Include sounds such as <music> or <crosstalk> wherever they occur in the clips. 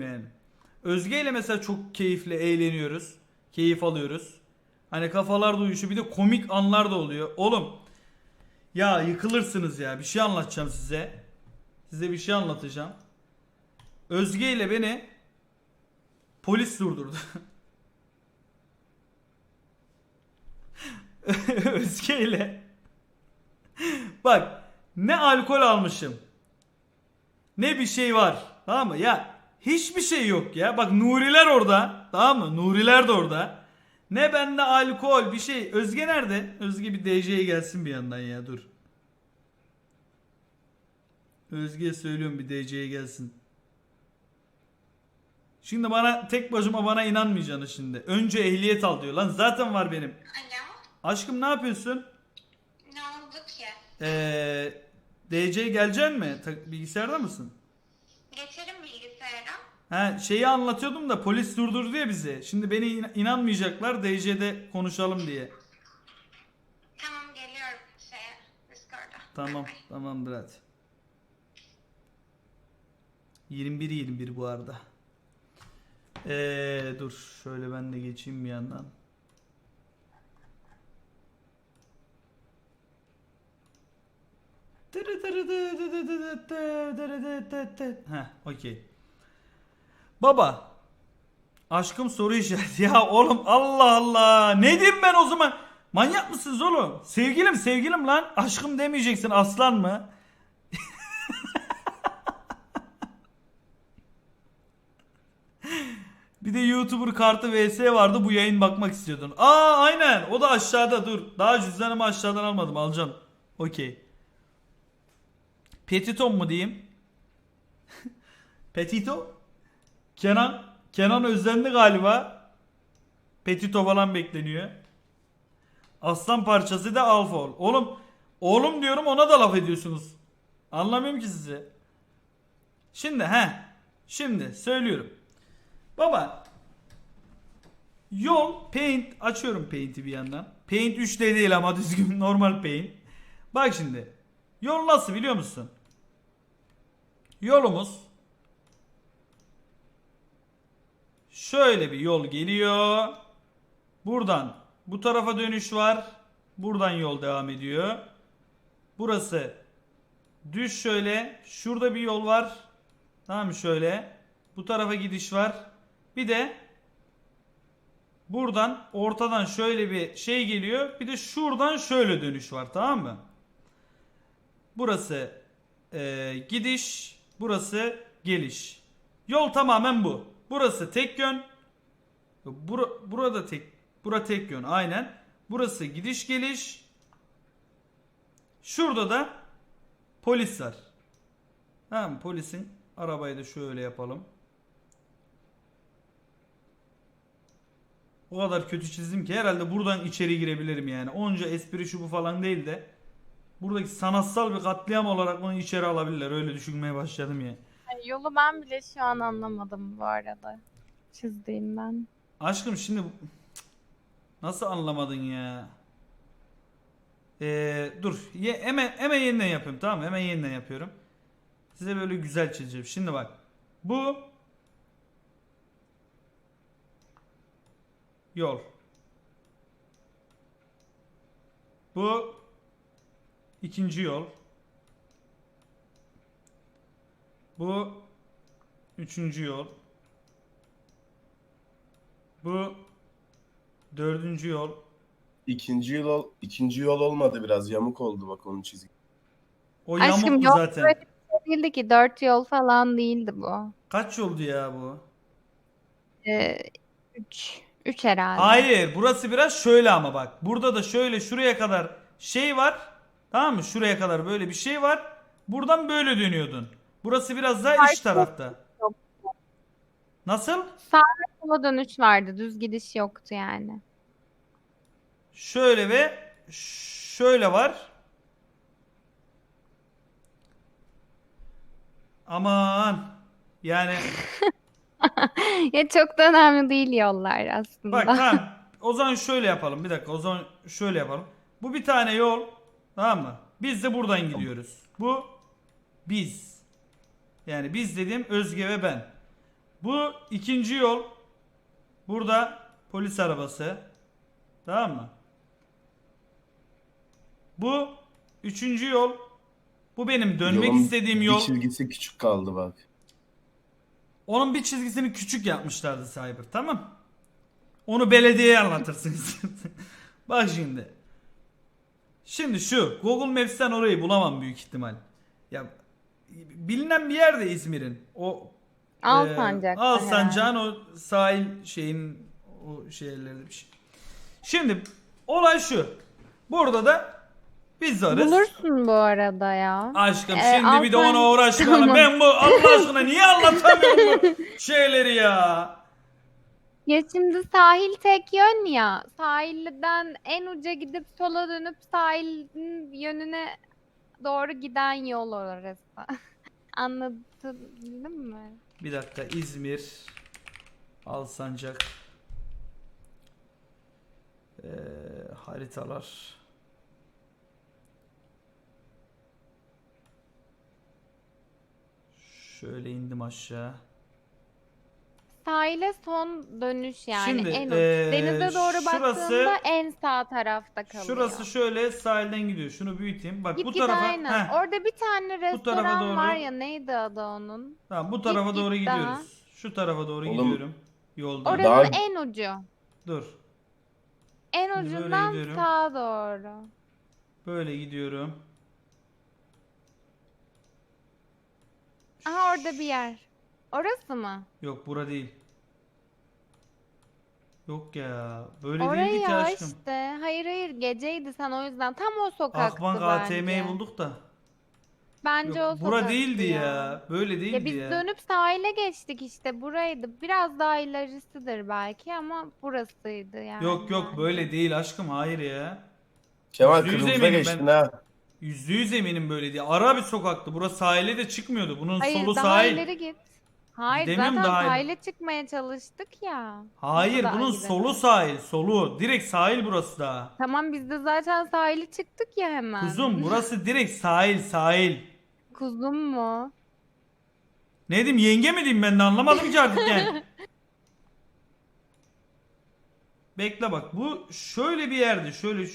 yani. Özge ile mesela çok keyifle eğleniyoruz. Keyif alıyoruz. Hani kafalar da uyuşuyor. Bir de komik anlar da oluyor. Oğlum ya yıkılırsınız ya. Bir şey anlatacağım size. Size bir şey anlatacağım. Özge ile beni polis durdurdu. <laughs> Özge ile Bak ne alkol almışım. Ne bir şey var. Tamam mı? Ya hiçbir şey yok ya. Bak Nuriler orada. Tamam mı? Nuriler de orada. Ne bende alkol bir şey. Özge nerede? Özge bir DJ'ye gelsin bir yandan ya dur. Özge'ye söylüyorum bir DJ'ye gelsin. Şimdi bana tek başıma bana inanmayacaksın şimdi. Önce ehliyet al diyor lan. Zaten var benim. Alo, Aşkım ne yapıyorsun? ne oldu ki? Ee, DC geleceksin mi? Ta- bilgisayarda mısın? Ha şeyi anlatıyordum da polis durdurdu ya bizi. Şimdi beni in- inanmayacaklar DC'de konuşalım diye. Tamam geliyorum şeye, Discord'a. Tamam tamamdır hadi. 21 21 bu arada. Ee, dur şöyle ben de geçeyim bir yandan. Heh, okey. Baba. Aşkım soru işareti. Ya oğlum Allah Allah. Ne diyeyim ben o zaman? Manyak mısınız oğlum? Sevgilim sevgilim lan. Aşkım demeyeceksin aslan mı? <laughs> Bir de YouTuber kartı vs vardı bu yayın bakmak istiyordun. Aa aynen o da aşağıda dur. Daha cüzdanımı aşağıdan almadım alacağım. Okey. Petiton mu diyeyim? <laughs> Petito? Kenan? Kenan özlendi galiba. Petito falan bekleniyor. Aslan parçası da alfa ol. Oğlum, oğlum diyorum ona da laf ediyorsunuz. Anlamıyorum ki sizi. Şimdi he. Şimdi söylüyorum. Baba. Yol paint açıyorum paint'i bir yandan. Paint 3D değil ama düzgün <laughs> normal paint. Bak şimdi. Yol nasıl biliyor musun? Yolumuz şöyle bir yol geliyor. Buradan bu tarafa dönüş var. Buradan yol devam ediyor. Burası düş şöyle. Şurada bir yol var. Tamam mı şöyle. Bu tarafa gidiş var. Bir de buradan ortadan şöyle bir şey geliyor. Bir de şuradan şöyle dönüş var tamam mı? Burası e, gidiş. Burası geliş. Yol tamamen bu. Burası tek yön. Bura, burada tek bura tek yön aynen. Burası gidiş geliş. Şurada da polis var. Tamam polisin arabayı da şöyle yapalım. O kadar kötü çizdim ki herhalde buradan içeri girebilirim yani. Onca espri şu bu falan değil de buradaki sanatsal bir katliam olarak bunu içeri alabilirler. Öyle düşünmeye başladım ya. Yolu ben bile şu an anlamadım bu arada. Çizdiğinden. Aşkım şimdi nasıl anlamadın ya? Ee, dur. Ye, hemen hemen yeniden yapıyorum tamam mı? Hemen yeniden yapıyorum. Size böyle güzel çizeceğim. Şimdi bak. Bu yol. Bu ikinci yol. Bu üçüncü yol. Bu dördüncü yol. İkinci yol ikinci yol olmadı biraz yamuk oldu bak onun çizgi. O Aşkım yamuktu yol zaten. böyle bir şey değildi ki. Dört yol falan değildi bu. Kaç yoldu ya bu? Ee, üç. Üç herhalde. Hayır, burası biraz şöyle ama bak. Burada da şöyle şuraya kadar şey var. Tamam mı? Şuraya kadar böyle bir şey var. Buradan böyle dönüyordun. Burası biraz daha iç tarafta. yok. Nasıl? Sola dönüş vardı. Düz gidiş yoktu yani. Şöyle ve şöyle var. Aman. Yani <laughs> ya çok da önemli değil yollar aslında. Bak tamam. O zaman şöyle yapalım. Bir dakika. O zaman şöyle yapalım. Bu bir tane yol. Tamam mı? Biz de buradan gidiyoruz. Bu biz. Yani biz dediğim Özge ve ben. Bu ikinci yol. Burada polis arabası. Tamam mı? Bu üçüncü yol. Bu benim dönmek Yolun istediğim yol. Bir çizgisi küçük kaldı bak. Onun bir çizgisini küçük yapmışlardı Cyber tamam. Onu belediyeye anlatırsınız. <laughs> Bak şimdi. Şimdi şu Google Maps'ten orayı bulamam büyük ihtimal. Ya bilinen bir yerde İzmir'in. O Alsancak'ta Ee, herhalde. Alsancak'ın o sahil şeyin o şeylerde bir şey. Şimdi olay şu. Burada da biz varız. Bulursun bu arada ya. Aşkım Ee, şimdi bir de ona Alsan- uğraşmayalım. Tamam. Ben bu Allah aşkına niye anlatamıyorum bu şeyleri ya? Ya şimdi sahil tek yön ya. Sahilden en uca gidip sola dönüp sahilin yönüne doğru giden yol orası. <laughs> Anlatabildim mi? Bir dakika İzmir Alsancak Ee, haritalar Şöyle indim aşağı. Sahile son dönüş yani Şimdi, en uç. ee, Denize doğru şurası- baktığında en sağ tarafta kalıyor. Şurası şöyle sahilden gidiyor. Şunu büyüteyim. Bak Git bu git tarafa. aynen. heh, Orada bir tane Bu tarafa restoran doğru. var ya neydi adı onun? tamam bu tarafa git doğru daha. gidiyoruz. Şu tarafa doğru Oğlum, gidiyorum. Yolda. Oranın Daha- en ucu. Dur. En Şimdi böyle ucundan gidiyorum. sağa doğru. Böyle gidiyorum. Aha orada bir yer. Orası mı? Yok bura değil. Yok ya. Böyle Orayı değildi ki ya aşkım. işte. Hayır hayır geceydi sen o yüzden. Tam o sokaktı Akbank bence. ATM'yi bulduk da. Bence Yok, o bura sokaktı değildi ya. Böyle değildi Ya biz ya. dönüp sahile geçtik işte buraydı. Biraz daha ilerisidir belki ama burasıydı yani. Yok yok böyle değil aşkım hayır ya. Kemal Yüzde yüz kırmızıda eminim geçtin ben. ha. Yüzde yüz eminim böyle değil. Ara bir sokaktı. Burası sahile de çıkmıyordu. Bunun Hayır solu daha sahil. ileri git. Hayır Demiyorum zaten daha ileri. sahile çıkmaya çalıştık ya. Hayır Nasıl bunun gidelim? solu sahil. Solu. Direkt sahil burası da. Tamam biz de zaten sahile çıktık ya hemen. Kuzum burası direkt sahil sahil. Kuzum mu? Ne diyeyim yenge mi diyeyim ben de anlamadım ki artık yani. <laughs> Bekle bak bu şöyle bir yerdi. Şöyle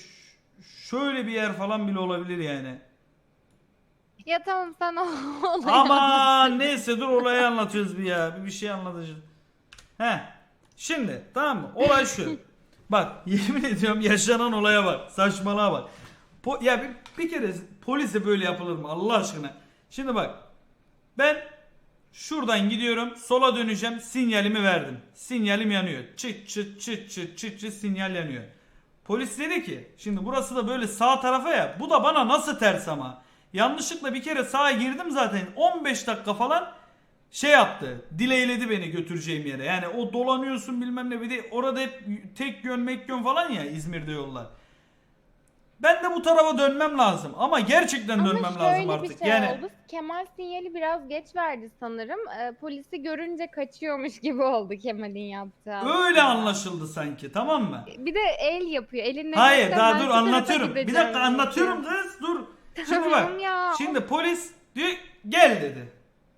şöyle bir yer falan bile olabilir yani. Ya tamam sen o <laughs> olayı Aman neyse dur olayı anlatıyoruz bir ya. Bir, bir şey anlatacağız. He. Şimdi tamam mı? Olay şu. <laughs> Bak yemin ediyorum yaşanan olaya bak. Saçmalığa bak. Po- ya bir, bir kere polise böyle yapılır mı Allah aşkına? Şimdi bak. Ben şuradan gidiyorum. Sola döneceğim. Sinyalimi verdim. Sinyalim yanıyor. Çıt çıt çıt çıt çıt çıt sinyal yanıyor. Polis dedi ki şimdi burası da böyle sağ tarafa ya. Bu da bana nasıl ters ama. Yanlışlıkla bir kere sağa girdim zaten. 15 dakika falan şey yaptı. Dileyledi beni götüreceğim yere. Yani o dolanıyorsun bilmem ne. Bir de orada hep tek yön mek yön falan ya İzmir'de yollar. Ben de bu tarafa dönmem lazım. Ama gerçekten Ama dönmem şöyle lazım bir artık. şey yani oldu. Kemal sinyali biraz geç verdi sanırım. Ee, polisi görünce kaçıyormuş gibi oldu Kemal'in yaptığı. öyle anlaşıldı sanki tamam mı? Bir de el yapıyor. Elinle Hayır daha dur anlatıyorum. Bir dakika anlatıyorum kız dur. Şimdi bak. Tamam ya. Şimdi polis diyor gel dedi.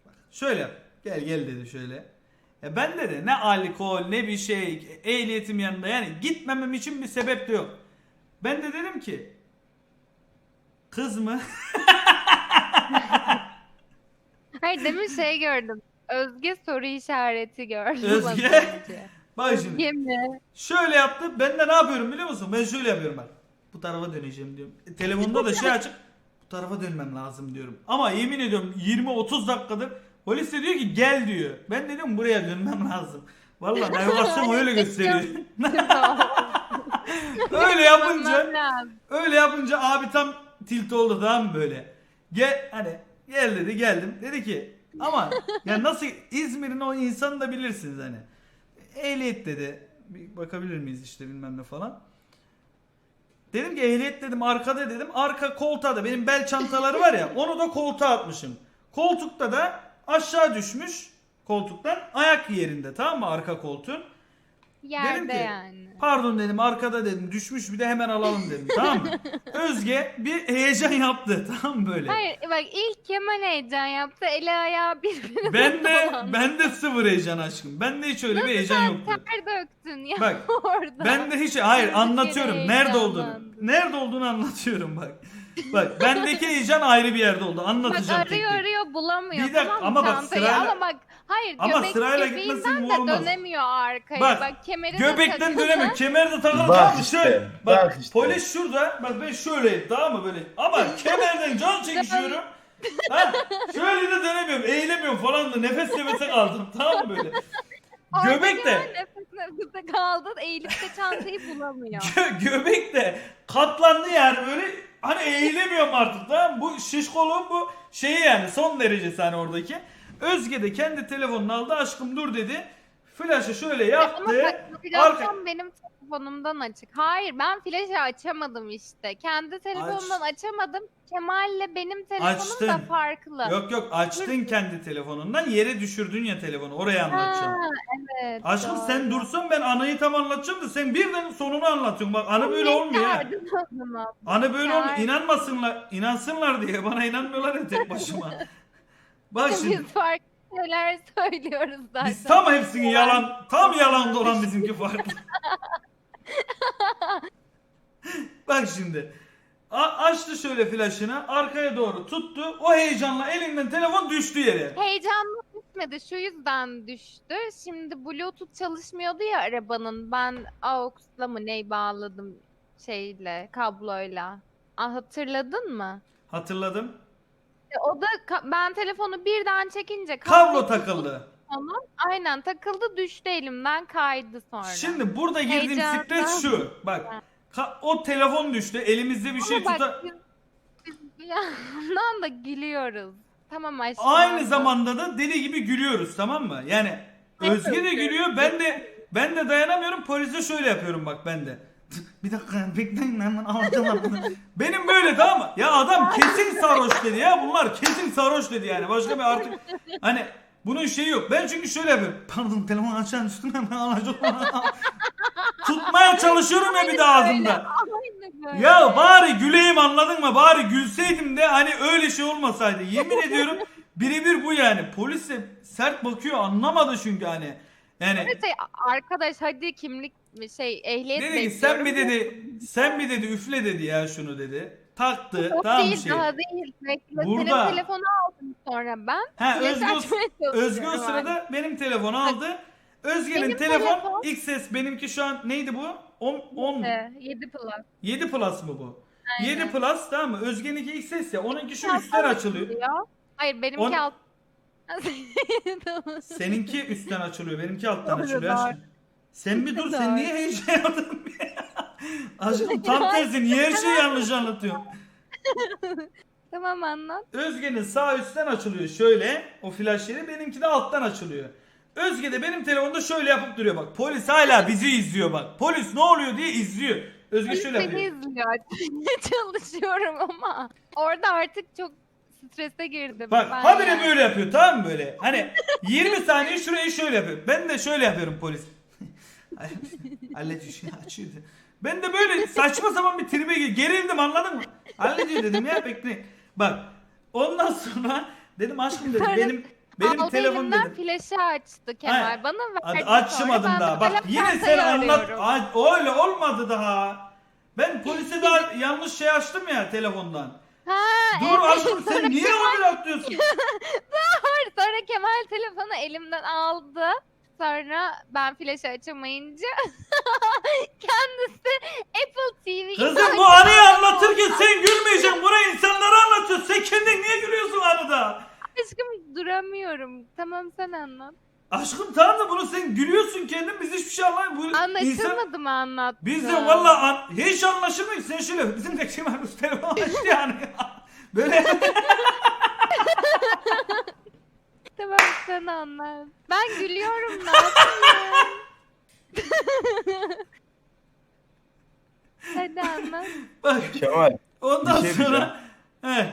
Bak, Şöyle yap. Gel gel dedi şöyle. E ben de ne alkol ne bir şey ehliyetim yanında yani gitmemem için bir sebep de yok. Ben de dedim ki kız mı? <laughs> Hayır demin şey gördüm. Özge soru işareti gördüm. Özge? <laughs> Bak şimdi. Özge mi? Şöyle yaptı. Ben de ne yapıyorum biliyor musun? Ben şöyle yapıyorum bak. Bu tarafa döneceğim diyorum. E, telefonda da şey açık. Bu tarafa dönmem lazım diyorum. Ama yemin ediyorum 20-30 dakikadır polis de diyor ki gel diyor. Ben dedim buraya dönmem lazım. Vallahi <laughs> navigasyon öyle gösteriyor. <laughs> <laughs> öyle yapınca öyle yapınca abi tam tilt oldu tamam mı böyle. Gel hani gel dedi geldim. Dedi ki ama ya nasıl İzmir'in o insanı da bilirsiniz hani. Ehliyet dedi. Bir bakabilir miyiz işte bilmem ne falan. Dedim ki ehliyet dedim arkada dedim. Arka koltuğa benim bel çantaları var ya onu da koltuğa atmışım. Koltukta da aşağı düşmüş koltuktan ayak yerinde tamam mı arka koltuğun. Yerde ki, yani. Pardon dedim arkada dedim düşmüş bir de hemen alalım dedim <laughs> tamam mı? Özge bir heyecan yaptı <laughs> tamam mı böyle? Hayır bak ilk Kemal heyecan yaptı. Eli ayağı birbirine Ben de dolandı. ben de sıfır heyecan aşkım. Ben de hiç öyle bir heyecan yoktu. Ter döktün ya Bak, <laughs> orada. Ben de hiç hayır Durduk anlatıyorum. Nerede olduğunu. heyecanlandın. Nerede olduğunu anlatıyorum bak. Bak bendeki heyecan ayrı bir yerde oldu. Bak Anlatacağım tek arıyor tek. arıyor bulamıyor. Bir dakika, tamam ama bak çantayı. sırayla- Ama bak hayır Ama göbek sırayla gitmesin bu de olmaz. dönemiyor arkaya. Bak, Bak, kemeri de Göbekten takılı. dönemiyor. Kemer de takılı Bak işte, Şöyle. Bak, bak işte. polis şurada. Bak ben şöyleyim tamam mı böyle. Ama <laughs> kemerden can çekişiyorum. ha, şöyle de dönemiyorum. Eğilemiyorum falan da nefes nefese kaldım tamam mı böyle. Göbek de nefes nefese kaldı. Eğilip de çantayı bulamıyor. <laughs> Gö- göbek de katlandı yani böyle hani eğilemiyorum artık tamam? Bu şişkoluğun bu şeyi yani son derecesi hani oradaki. Özge de kendi telefonunu aldı aşkım dur dedi. Flaşı şöyle Ama yaktı. bak telefon benim telefonumdan açık. Hayır ben flaşı açamadım işte. Kendi telefonumdan açamadım. Kemal'le benim telefonum da Açtın. farklı. Yok yok açtın kendi telefonundan yere düşürdün ya telefonu oraya anlatacağım. Ha, evet. Aşkım doğru. sen dursan ben anıyı tam anlatacağım da sen birden sonunu anlatıyorsun. Bak anı böyle olmuyor ha. Anı böyle olmuyor. İnanmasınlar, inansınlar diye bana inanmıyorlar ya tek başıma. <laughs> Bak şimdi Biz farklı şeyler söylüyoruz zaten. biz tam hepsini yalan, tam yalan dolan bizimki farklı. Bak şimdi. A- açtı şöyle flaşını, arkaya doğru tuttu. O heyecanla elinden telefon düştü yere. Heyecanlı düşmedi. Şu yüzden düştü. Şimdi Bluetooth çalışmıyordu ya arabanın. Ben AUX'la mı ney bağladım şeyle, kabloyla. Ah, hatırladın mı? Hatırladım. E, O da ka- ben telefonu birden çekince Kablo tuttu takıldı. Onu. Aynen takıldı düştü elimden kaydı sonra. Şimdi burada girdiğim Heyecandan- stres şu. Bak. ka- o telefon düştü. Elimizde bir şey Ama bak tuta... biz, biz bir yandan da gülüyoruz. Tamam aşkım. Aynı zamanda da deli gibi gülüyoruz tamam mı? Yani Özge de gülüyor ben de ben de dayanamıyorum polise şöyle yapıyorum bak ben de. Bir dakika bekleyin hemen alacağım bunu. <laughs> Benim böyle tamam mı? Ya adam kesin sarhoş dedi ya bunlar kesin sarhoş dedi yani. Başka bir artık hani bunun şeyi yok. Ben çünkü şöyle yapıyorum. Pardon telefon açan üstüne hemen alacağım. <laughs> Tutmaya çalışıyorum ya bir de ağzımda. Ya bari güleyim anladın mı? Bari gülseydim de hani öyle şey olmasaydı. Yemin ediyorum birebir bu yani. Polis de sert bakıyor anlamadı çünkü hani. Yani Evet, şey, arkadaş hadi kimlik mi şey ehliyet dedi ki sen mi bekliyorum. dedi sen mi dedi üfle dedi ya şunu dedi. Taktı O tamam değil şey. daha değil. Bekle. Burada. Senin telefonu aldım sonra ben. Ha Flash Özgür, açmaya Özgür o çalışıyorum sırada benim telefonu aldı. Özge'nin Benim telefon telefon- XS benimki şu an neydi bu? 10 10 hala. 7 plus. 7 Plus mı bu? Aynen. 7 Plus tamam mı? Özge'ninki XS ya. Onunki şu Alttan üstten açılıyor. Hayır benimki On- alt. <laughs> Seninki üstten açılıyor, benimki alttan Doğru, açılıyor doğru. aşkım. Sen bir dur, sen niye heyecan yaptın? <laughs> aşkım tam tersi, niye her şeyi yanlış anlatıyorsun? <laughs> tamam anlat. Özge'nin sağ üstten açılıyor şöyle, o flash yeri, benimki de alttan açılıyor. Özge de benim telefonda şöyle yapıp duruyor bak. Polis hala bizi izliyor bak. Polis ne oluyor diye izliyor. Özge şöyle Seni yapıyor. izliyor. <laughs> Çalışıyorum ama. Orada artık çok strese girdim. Bak ben habire yani. böyle yapıyor tamam mı böyle? Hani 20 saniye şurayı şöyle yapıyor. Ben de şöyle yapıyorum polis. <laughs> Hallediyor açıyor. Ben de böyle saçma sapan bir tribe gir- gerildim anladın mı? Hallediyor dedim ya bekle. Bak ondan sonra dedim aşkım dedim Sonra benim benim Aldı telefon elimden dedim. flaşı açtı Kemal. Ha, Bana verdi açmadım sonra. Daha. Bak yine sen çantayı anlat. arıyorum. Ay, öyle olmadı daha. Ben polise daha yanlış şey açtım ya telefondan. Ha, Dur evet. aşkım sen niye öyle atlıyorsun? <laughs> Sonra Kemal telefonu elimden aldı. Sonra ben flaşı açamayınca <laughs> kendisi Apple TV Kızım bu anıyı anlatırken sen gülmeyeceksin. Buraya insanlara anlatıyorsun. Sen kendin niye gülüyorsun anıda? aşkım duramıyorum. Tamam sen anlat. Aşkım tamam da bunu sen gülüyorsun kendin. Biz hiçbir şey anlamayız. Bu insan... Anlaşılmadı mı anlattım? Biz de valla an... hiç anlaşılmıyor. Sen şöyle bizim de Kemal bu telefon açtı yani. <laughs> Böyle <laughs> Tamam sen anlat. Ben gülüyorum ne yapayım? <laughs> Hadi anlat. bak Kemal ondan Bir şey sonra he.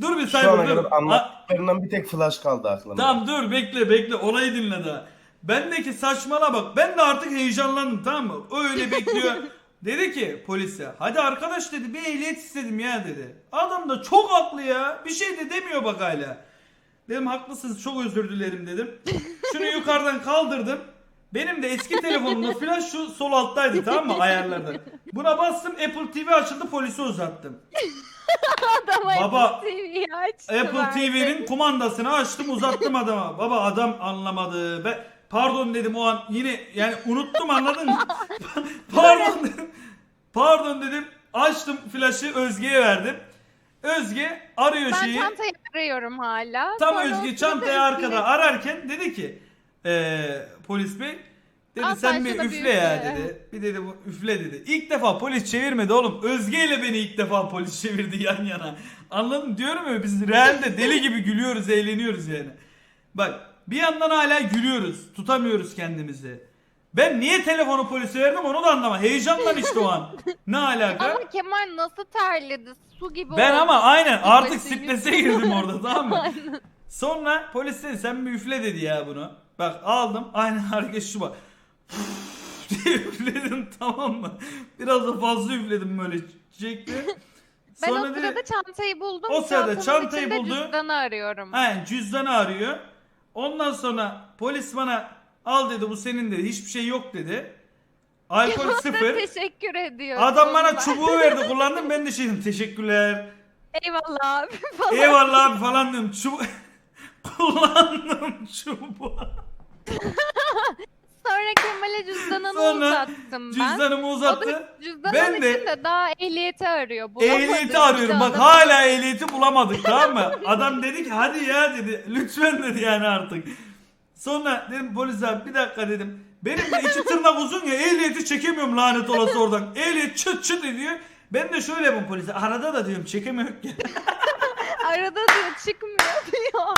Dur bir şu sayfa ana dur. kadar A- anlattıklarından bir tek flash kaldı aklımda. Tamam dur bekle bekle olayı dinle daha. Ben de ki saçmala bak. Ben de artık heyecanlandım tamam mı? Öyle bekliyor. <laughs> dedi ki polise hadi arkadaş dedi bir ehliyet istedim ya dedi. Adam da çok haklı ya. Bir şey de demiyor bak hala. Dedim haklısınız çok özür dilerim dedim. Şunu yukarıdan kaldırdım. Benim de eski telefonumda flash şu sol alttaydı tamam mı ayarlarda. Buna bastım Apple TV açıldı polise uzattım. Adama Baba, Apple TV'yi açtı. Apple. TV'nin kumandasını açtım uzattım adama. Baba adam anlamadı. Ben pardon dedim o an yine yani unuttum anladın mı? pardon dedim. Pardon dedim. Açtım flaşı Özge'ye verdim. Özge arıyor Ben şeyi. çantayı arıyorum hala. Tam Sonra Özge çantayı arkada ararken dedi ki eee, polis bey dedi Al sen bir üfle, ya üfle." dedi. Bir dedi bu üfle dedi. İlk defa polis çevirmedi oğlum. Özge ile beni ilk defa polis çevirdi yan yana. Anladın mı? Diyorum ya biz realde deli gibi gülüyoruz, eğleniyoruz yani. Bak bir yandan hala gülüyoruz. Tutamıyoruz kendimizi. Ben niye telefonu polise verdim onu da anlama. Heyecandan işte o an. Ne alaka? Ama Kemal nasıl terledi? Su gibi Ben oldu. ama aynen artık Başını strese girdim orada tamam mı? <laughs> Aynen. Sonra polis dedi sen bir üfle dedi ya bunu. Bak aldım aynı <laughs> hareket şu bak. diye <laughs> üfledim tamam mı? Biraz da fazla üfledim böyle çekti. Ben o Sonra sırada dedi çantayı buldum. O sırada Çantamın çantayı içinde buldu. Cüzdanı arıyorum. he, cüzdanı arıyor. Ondan sonra polis bana al dedi bu senin dedi hiçbir şey yok dedi. Alkol sıfır. Teşekkür ediyorum. Adam bana çubuğu verdi <laughs> kullandım ben de şey dedim teşekkürler. Eyvallah abi <laughs> falan. Eyvallah abi falan diyorum. Çubuğu <laughs> kullandım çubuğu. Sonra Kemal'e cüzdanını Sonra uzattım ben. Cüzdanımı O uzattı. da cüzdanın Ben de- içinde daha ehliyeti arıyor. Bulamadı. Ehliyeti arıyorum. Bak İşte hala ehliyeti bulamadık tamam mı? Adam dedi ki hadi ya dedi. Lütfen dedi yani artık. Sonra dedim polis abi bir dakika dedim. Benim de iki tırnak uzun ya ehliyeti çekemiyorum lanet olası oradan. Ehliyet çıt çıt ediyor. Ben de şöyle yapayım polise. Arada da diyorum çekemiyorum ki. <laughs> Arada diyor çıkmıyor diyor.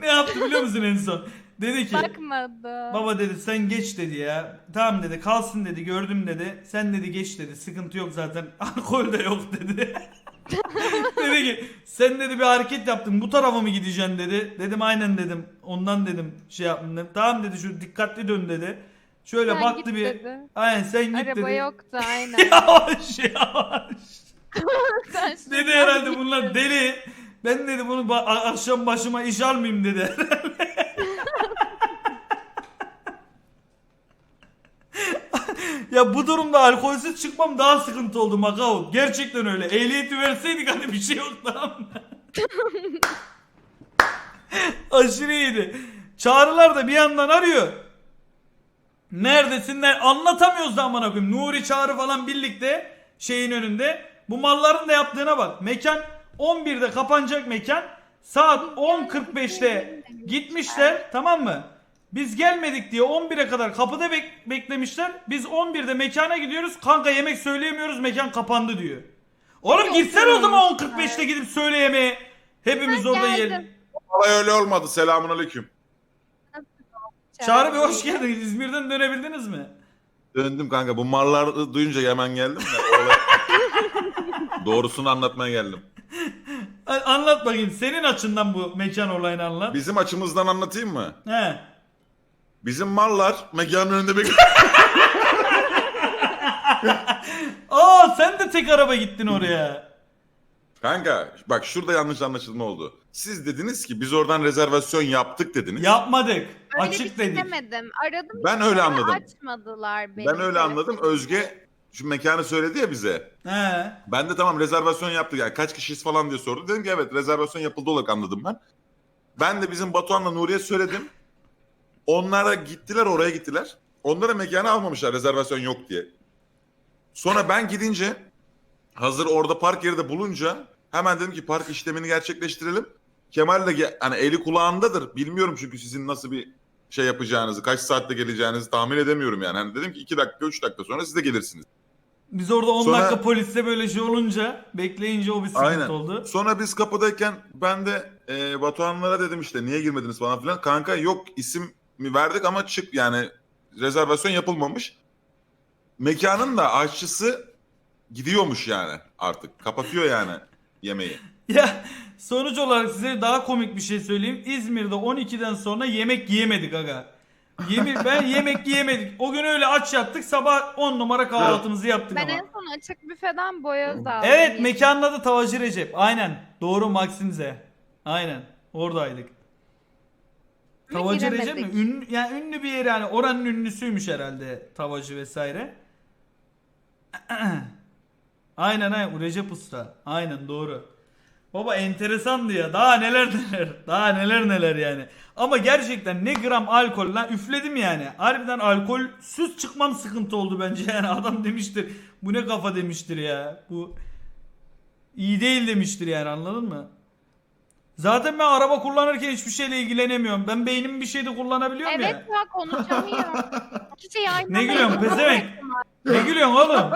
ne yaptı biliyor musun en son? Dedi ki Bakmadı. Baba dedi sen geç dedi ya. Tamam dedi kalsın dedi gördüm dedi. Sen dedi geç dedi sıkıntı yok zaten. <laughs> Alkol de yok dedi. <laughs> <laughs> dedi ki sen dedi bir hareket yaptın bu tarafa mı gideceksin dedi. Dedim aynen dedim. Ondan dedim şey yaptım dedim. Tamam dedi şu dikkatli dön dedi. Şöyle Sen baktı git bir. dedi. Aynen sen git Araba dedi. yoktu <laughs> aynen. yavaş yavaş. <laughs> Sen Dedi herhalde bunlar deli. Ben dedi bunu ba- akşam başıma iş almayayım dedi. <laughs> ya bu durumda alkolsüz çıkmam daha sıkıntı oldu Macau. Gerçekten öyle. Ehliyeti verseydik hani bir şey yok tamam mı? <laughs> Aşırı iyiydi. Çağrılar da bir yandan arıyor. Neredesin? Ne? Anlatamıyoruz da amına koyayım. Nuri Çağrı falan birlikte şeyin önünde. Bu malların da yaptığına bak. Mekan 11'de kapanacak mekan. Saat 10.45'te gitmişler tamam mı? Biz gelmedik diye 11'e kadar kapıda bek- beklemişler. Biz 11'de mekana gidiyoruz. Kanka yemek söyleyemiyoruz mekan kapandı diyor. Oğlum gitsene o zaman 10.45'te gidip söyle yemeği. Hepimiz Ben orada geldim. yiyelim. Olay öyle olmadı. Selamun aleyküm. Çağrı Bey hoş geldiniz. İzmir'den dönebildiniz mi? Döndüm kanka. Bu malları duyunca hemen geldim de. o olay- <laughs> Doğrusunu anlatmaya geldim. A- Anlat bakayım. Senin açından bu mekan olayını anlat. Bizim açımızdan anlatayım mı? He. Bizim mallar mekanın önünde bekliyor. <laughs> Aa sen de tek araba gittin oraya. kanka bak şurada yanlış anlaşılma oldu. Siz dediniz ki biz oradan rezervasyon yaptık dediniz. Yapmadık. Öyle Açık bir şey dedik. demedim. Aradım Ben öyle anladım. Açmadılar beni. ben öyle anladım. Özge şu mekanı söyledi ya bize. He. Ben de tamam rezervasyon yaptık yani kaç kişiyiz falan diye sordu. Dedim ki evet rezervasyon yapıldı olarak anladım ben. Ben de bizim Batuhan'la Nuriye söyledim. Onlara gittiler oraya gittiler. Onlara mekanı almamışlar rezervasyon yok diye. Sonra ben gidince hazır orada park yeri de bulunca hemen dedim ki park işlemini gerçekleştirelim. Kemal de hani eli kulağındadır. Bilmiyorum çünkü sizin nasıl bir şey yapacağınızı, kaç saatte geleceğinizi tahmin edemiyorum yani. Hani dedim ki 2 dakika 3 dakika sonra siz de gelirsiniz. Biz orada 10 Sonra- dakika poliste böyle şey olunca bekleyince o bir sıkıntı Aynen. oldu. Sonra biz kapıdayken ben de e, Batuhanlara dedim işte niye girmediniz falan filan. Kanka yok isim verdik ama çık yani rezervasyon yapılmamış. Mekanın da aşçısı gidiyormuş yani artık. Kapatıyor yani yemeği. <laughs> Ya sonuç olarak size daha komik bir şey söyleyeyim. İzmir'de 12'den sonra yemek yiyemedik aga. Yemin <laughs> ben yemek yiyemedik. O gün öyle aç yattık. Sabah 10 numara kahvaltımızı yaptık Ben ama. en son açık büfeden boyoz aldım. Evet mekanın adı Tavacı Recep. Aynen. Doğru Maximize. Aynen. Oradaydık. Tavacı Recep mi? Ünlü, yani ünlü bir yer yani. Oranın ünlüsüymüş herhalde. Tavacı vesaire. <clears throat> aynen aynen. Recep Usta. Aynen doğru. Baba enteresandı ya. Daha neler <laughs> neler. Daha neler neler yani. Ama gerçekten ne gram alkol lan üfledim yani. Harbiden alkol süz çıkmam sıkıntı oldu bence yani. <laughs> Adam demiştir. Bu ne kafa demiştir ya. Bu iyi değil demiştir yani anladın mı? Zaten ben araba kullanırken hiçbir şeyle ilgilenemiyorum. Ben beynimi bir şeyde kullanabiliyorum Evet ya. <laughs> ya konuşamıyor. Hiç aynı Ne gülüyorsun pezevenk? Ne gülüyorsun oğlum?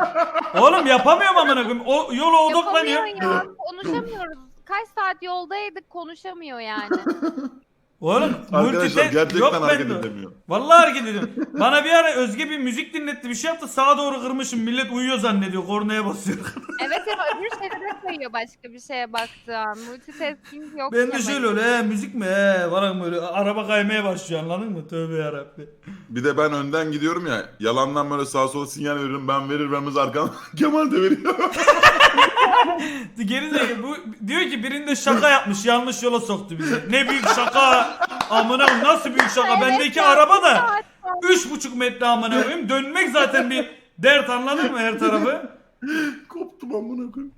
Oğlum yapamıyorum amına koyayım. O yola odaklanıyor. Yapamıyor ya. Konuşamıyoruz. Kaç saat yoldaydık konuşamıyor yani. <laughs> Oğlum multitask gerçekten yok hareket bende. Vallahi hareket ediyorum. Bana bir ara Özge bir müzik dinletti bir şey yaptı sağa doğru kırmışım millet uyuyor zannediyor kornaya basıyor. <laughs> Evet ya öbür şeride koyuyor başka bir şeye baktığı an. Multitasking yok. ben de şöyle öyle he, müzik mi he falan böyle araba kaymaya başlıyor anladın mı? Tövbe yarabbi. Bir de ben önden gidiyorum ya. Yalandan böyle sağa sola sinyal veriyorum. Ben verir vermez arkam <laughs> Kemal de veriyor. <laughs> Geri zekalı bu diyor ki birinde şaka yapmış yanlış yola soktu bizi. Ne büyük şaka. Amına koyayım, nasıl büyük şaka? Evet Bendeki ya, araba da saat üç buçuk metre amına koyayım. Dönmek zaten bir dert anladın mı her tarafı? Koptum amına koyayım.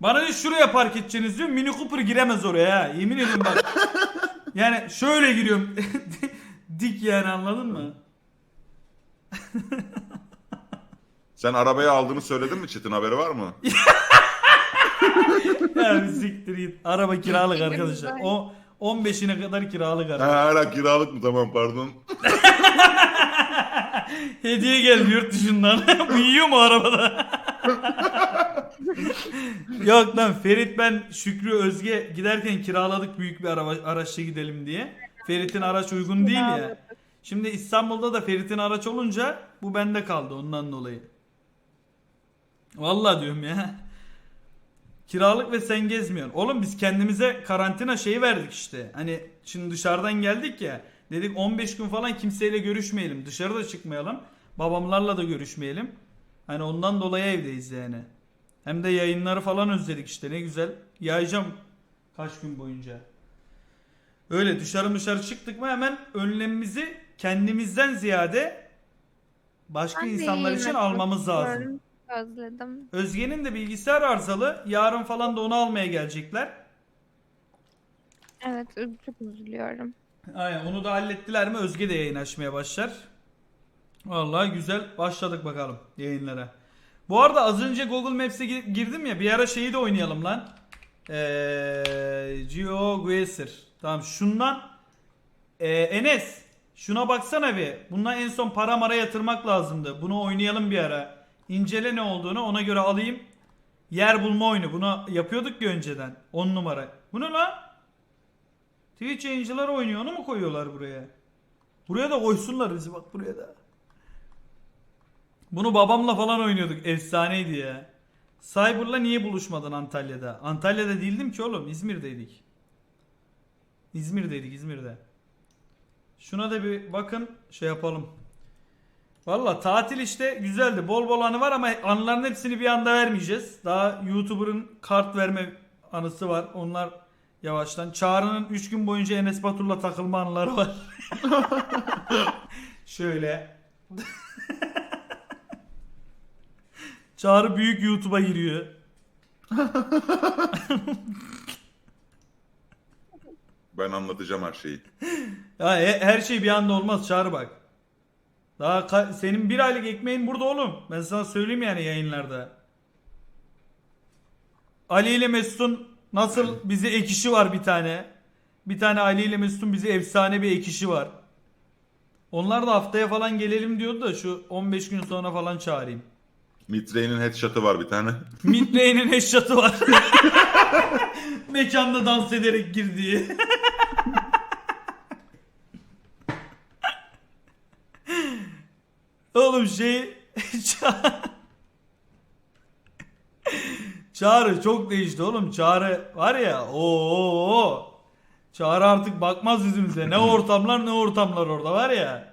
Bana diyor şuraya park edeceksiniz diyor. Mini Cooper giremez oraya ha. Yemin ediyorum bak. Yani şöyle giriyorum. <laughs> Dik yani anladın mı? Sen arabayı aldığını söyledin mi Çetin haberi var mı? <laughs> Ya bir siktir git. Araba kiralık arkadaşlar. O 15'ine kadar kiralık Ha, araba. hala kiralık mı tamam pardon. <laughs> Hediye geldi yurt dışından. <laughs> Bu yiyor mu arabada? <laughs> Yok lan Ferit ben Şükrü Özge giderken kiraladık büyük bir araba araçla gidelim diye. Ferit'in araç uygun değil ya. Şimdi İstanbul'da da Ferit'in araç olunca bu bende kaldı ondan dolayı. Vallahi diyorum ya. Kiralık ve sen gezmiyorsun. Oğlum biz kendimize karantina şeyi verdik işte. Hani şimdi dışarıdan geldik ya. Dedik 15 gün falan kimseyle görüşmeyelim. Dışarıda çıkmayalım. Babamlarla da görüşmeyelim. Hani ondan dolayı evdeyiz yani. Hem de yayınları falan özledik işte ne güzel. Yayacağım kaç gün boyunca. Öyle dışarı dışarı çıktık mı hemen önlemimizi kendimizden ziyade başka Ben insanlar için almamız lazım. Özledim. Özge'nin de bilgisayar arızalı. Yarın falan da onu almaya gelecekler. Evet çok üzülüyorum. Aynen onu da hallettiler mi Özge de yayın açmaya başlar. Vallahi güzel başladık bakalım yayınlara. Bu arada az önce Google Maps'e gi- girdim ya bir ara şeyi de oynayalım lan. Ee, GeoGuessr. Tamam şundan ee, Enes şuna baksana bir. Bundan en son para mara yatırmak lazımdı. Bunu oynayalım bir ara. İncele ne olduğunu ona göre alayım. Yer bulma oyunu. Bunu yapıyorduk ya önceden. 10 numara. Bu ne lan? Twitch yayıncılar oynuyor. Onu mu koyuyorlar buraya? Buraya da koysunlar bizi bak buraya da. Bunu babamla falan oynuyorduk. Efsaneydi ya. Cyber'la niye buluşmadın Antalya'da? Antalya'da değildim ki oğlum. İzmir'deydik. İzmir'deydik İzmir'de. Şuna da bir bakın şey yapalım. Valla tatil işte güzeldi. Bol bol anı var ama anıların hepsini bir anda vermeyeceğiz. Daha YouTuber'ın kart verme anısı var. Onlar yavaştan. Çağrı'nın 3 gün boyunca Enes Batur'la takılma anıları var. <laughs> Şöyle. Çağrı büyük YouTube'a giriyor. Ben anlatacağım her şeyi. Ya he- her şey bir anda olmaz Çağrı bak. Daha senin bir aylık ekmeğin burada oğlum. Ben sana söyleyeyim yani yayınlarda. Ali ile Mesut'un nasıl bize ek işi var bir tane. Bir tane Ali ile Mesut'un bize efsane bir ek işi var. Onlar da haftaya falan gelelim diyordu da şu 15 gün sonra falan çağırayım. Mitre'nin headshot'ı var bir tane. <laughs> Midlay'nin eşyatı var. <laughs> Mekanda dans ederek girdiği. <laughs> Oğlum şey Ça- <laughs> Çağrı çok değişti oğlum. Çağrı var ya o Çağrı artık bakmaz yüzümüze. Ne ortamlar ne ortamlar orada var ya.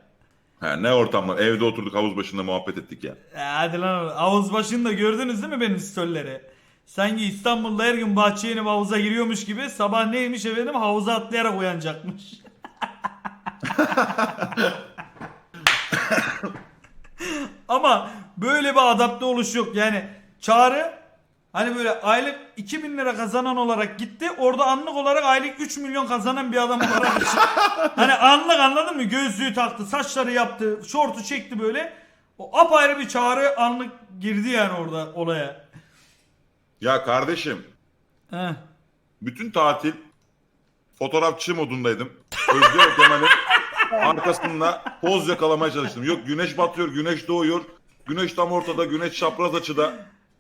Ha, ne ortamlar? Evde oturduk havuz başında muhabbet ettik ya. Ya hadi lan oğlum. havuz başında gördünüz değil mi benim storyleri? Sanki İstanbul'da her gün bahçeye inip havuza giriyormuş gibi sabah neymiş efendim havuza atlayarak uyanacakmış. <laughs> Ama böyle bir adapte oluş yok. Yani Çağrı hani böyle aylık 2000 lira kazanan olarak gitti. Orada anlık olarak aylık 3 milyon kazanan bir adam olarak <laughs> Hani anlık anladın mı? Gözlüğü taktı, saçları yaptı, şortu çekti böyle. O apayrı bir çağrı anlık girdi yani orada olaya. Ya kardeşim Heh. bütün tatil fotoğrafçı modundaydım. Özgür Kemal'in arkasında poz yakalamaya çalıştım. Yok güneş batıyor, güneş doğuyor. Güneş tam ortada, güneş çapraz açıda.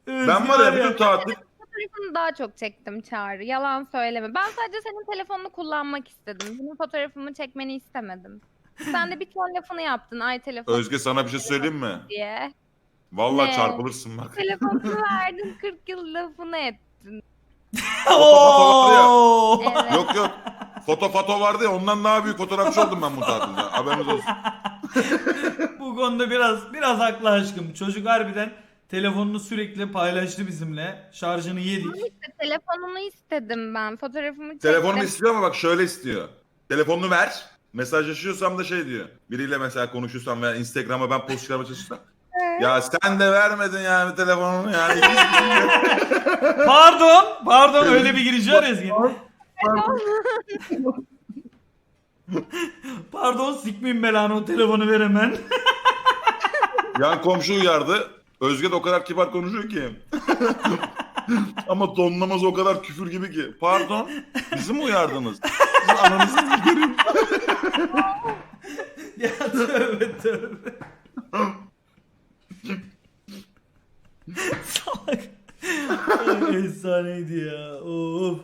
Ben var ya bütün tatil Fotoğrafını daha çok çektim Çağrı. Yalan söyleme. Ben sadece senin telefonunu kullanmak istedim. Benim fotoğrafımı çekmeni istemedim. Sen de bir ton lafını yaptın. Ay telefon Özge sana bir şey söyleyeyim mi? diye. Vallahi Ne? çarpılırsın bak. Telefonunu <laughs> verdin 40 yıl lafını ettin. Oo! <laughs> Evet. Yok yok. Foto foto vardı ya ondan daha büyük fotoğrafçı oldum ben bu tatilde. Haberiniz olsun. <laughs> Bu konuda biraz biraz haklı aşkım. Çocuk harbiden telefonunu sürekli paylaştı bizimle. Şarjını yedik. Telefonunu istedim ben. Fotoğrafımı çektim. Telefonumu istiyor ama bak şöyle istiyor. Telefonunu ver. Mesajlaşıyorsam da şey diyor. Biriyle mesela konuşuyorsam veya Instagram'a ben post çıkarmaya çalışırsam. Ya sen de vermedin yani telefonunu yani. <laughs> Pardon, pardon öyle bir giriş var Ezgi. <laughs> Pardon sikmeyin belanı o telefonu ver hemen. <laughs> Yan komşu uyardı. Özge de o kadar kibar konuşuyor ki. <laughs> Ama tonlaması o kadar küfür gibi ki. Pardon, bizi mi uyardınız? Sizin ananızı sikerim. ya tövbe tövbe. Salak. Ay, Efsaneydi ya. Of.